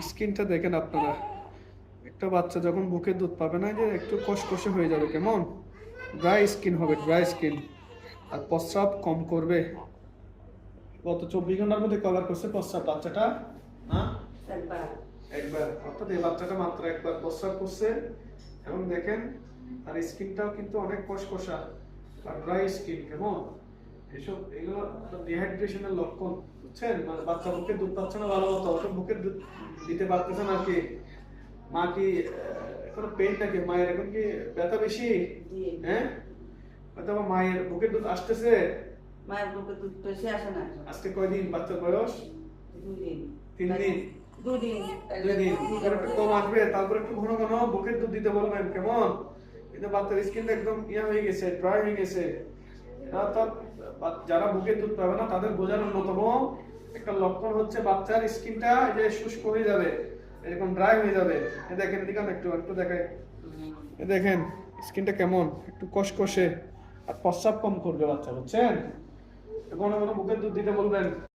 স্কিনটা দেখেন আপনারা। একটা বাচ্চা যখন বুকে দুধ পাবে না যে একটু কষকষে হয়ে যাবে কেমন? ড্রাই স্কিন হবে ড্রাই স্কিন। আর প্রস্রাব কম করবে। গত চব্বিশ ঘণ্টার মধ্যে কভার করছে প্রস্রাব বাচ্চাটা না? একবার। একবার। অর্থাৎ এই বাচ্চাটা মাত্র একবার প্রস্রাব করছে। এবং দেখেন তার স্কিনটাও কিন্তু অনেক কষকষা। আর ড্রাই স্কিন কেমন? এসব এগুলো ডিহাইড্রেশনের লক্ষণ বুঝছেন? মানে বাচ্চা বুকে দুধ পাচ্ছে না ভালো মতো ওসব বুকে দুধ দিতে পারতেছে না কি। মা কি এখনও পেনটা কি মায়ের এখন কি ব্যথা বেশি? হ্যাঁ? হয়তো আমার মায়ের বুকের দুধ আসতেছে। মায়ের বুকে দুধ বেশি আসে না। আজকে কয়দিন বাচ্চার বয়স? তিন দিন? দুই দিন এবার একটু কম আসবে তারপর একটু ঘন ঘন বুকের দুধ দিতে বলবেন কেমন? কিন্তু বাচ্চার স্কিনটা একদম ইয়া হয়ে গেছে ড্রাই হয়ে গেছে। যারা বুকে দুধ পাবে না, তাদের বোঝার অন্যতম একটা লক্ষণ হচ্ছে বাচ্চার স্কিনটা যে শুষ্ক হয়ে যাবে, এরকম ড্রাই হয়ে যাবে। দেখেন এদিকে একটু একটু দেখেন দেখেন, স্কিনটা কেমন? একটু কষকষে আর প্রস্রাব কম করবে বাচ্চা, বুঝছেন? এখন বুকের দুধ দিতে বলবেন।